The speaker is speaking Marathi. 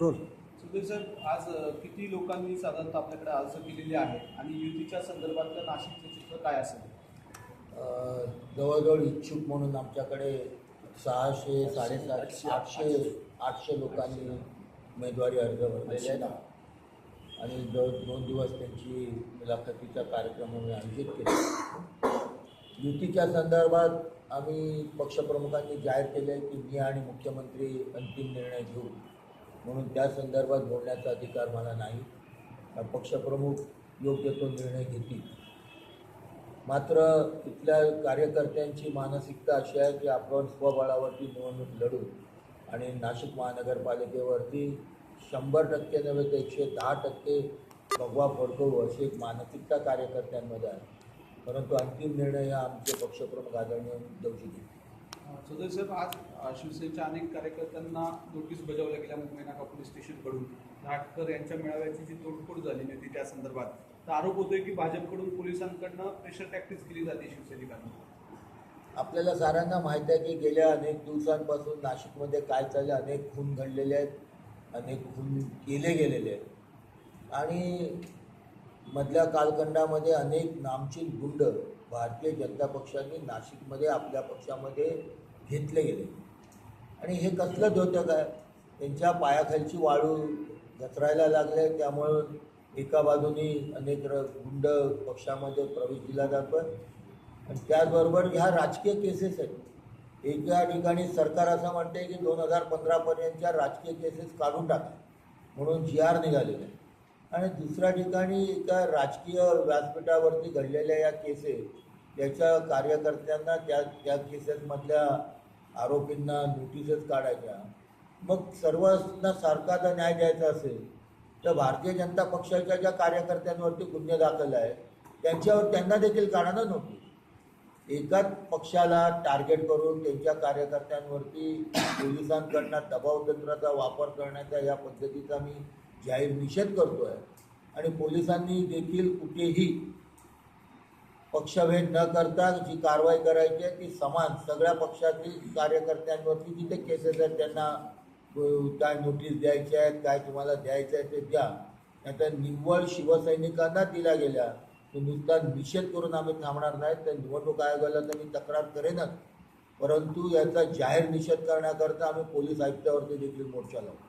रोल. सुधीर साहेब आज किती लोकांनी साधारणतः आपल्याकडे अर्ज केलेले आहेत आणि युतीच्या संदर्भातलं नाशिकचं चित्र काय असेल? अ, जवळजवळ इच्छुक म्हणून आमच्याकडे सहाशे साडेसातशे आठशे आठशे लोकांनी उमेदवारी अर्ज भरलेले आहेत. आणि जवळ दोन दिवस त्यांची मुलाखतीचा कार्यक्रम आम्ही आयोजित केला. युतीच्या संदर्भात आम्ही पक्षप्रमुखांनी जाहीर केले आहे की मी आणि मुख्यमंत्री अंतिम निर्णय घेऊ. म्हणून त्या संदर्भात बोलण्याचा अधिकार मला नाही. पक्षप्रमुख योग्य तो निर्णय घेतील. मात्र इथल्या कार्यकर्त्यांची मानसिकता अशी आहे की आपण स्वबळावरती निवडणूक लढू आणि नाशिक महानगरपालिकेवरती शंभर टक्के नव्हे तर एकशे दहा टक्के भगवा फडकवू अशी एक मानसिकता कार्यकर्त्यांमध्ये आहे. परंतु अंतिम निर्णय हा आमचे पक्षप्रमुख आदरणीय उद्धवजी घेतील. अ, साहेब आज शिवसेनेच्या अनेक कार्यकर्त्यांना नोटीस बजावल्या गेल्या मुंबई नाका पोलीस स्टेशनकडून घाटकर यांच्या मेळाव्याची जी तोडफोड झाली होती त्या संदर्भात. तर आरोप होतोय की भाजपकडून पोलिसांकडनं प्रेशर टॅक्टिस केली जाते शिवसैनिकांना. आपल्याला साऱ्यांना माहीत आहे की गेल्या अनेक दिवसांपासून नाशिकमध्ये काय चालले अनेक खून घडलेले आहेत अनेक खून केले गेलेले आहेत. आणि मधल्या कालखंडामध्ये अनेक नामचीन गुंड भारतीय जनता पक्षाने नाशिकमध्ये आपल्या पक्षामध्ये घेतले गेले. आणि हे कसलं धोतं काय त्यांच्या पायाखालची वाळू घसरायला लागले त्यामुळं एका बाजूनी अनेक र गुंड पक्षामध्ये प्रवेश दिला जातो आणि त्याचबरोबर ह्या राजकीय केसेस आहेत. एका ठिकाणी सरकार असं म्हणते की दोन हजार पंधरापर्यंतच्या राजकीय केसेस काढून टाका. म्हणून जी आर निघालेलं आहे आणि दुसऱ्या ठिकाणी एका राजकीय व्यासपीठावरती घडलेल्या या केसेस त्याच्या कार्यकर्त्यांना त्या त्या केसेसमधल्या आरोपींना नोटीसच काढायच्या. मग सर्वांना सारखा जर न्याय द्यायचा असेल तर भारतीय जनता पक्षाच्या ज्या कार्यकर्त्यांवरती गुन्हे दाखल आहे त्यांच्यावर त्यांना देखील काढा ना नोटीस एकाच पक्षाला टार्गेट करून त्यांच्या कार्यकर्त्यांवरती पोलिसांकडनं दबावतंत्राचा वापर करण्याचा या पद्धतीचा मी जाहीर निषेध करतो आहे आणि पोलिसांनी देखील कुठेही पक्षभेद न करता जी कारवाई करायची आहे ती समान सगळ्या पक्षातील कार्यकर्त्यांवरती जिथे केसेस आहेत त्यांना काय नोटीस द्यायच्या आहेत काय तुम्हाला द्यायचं आहे ते द्या. नाहीतर निव्वळ शिवसैनिकांना दिल्या गेल्या. तो नुसता निषेध करून आम्ही थांबणार नाही तर निवडणूक आयोगाला तर मी तक्रार करेनच. परंतु याचा जाहीर निषेध करण्याकरता आम्ही पोलीस आयुक्तावरती देखील मोर्चा लावू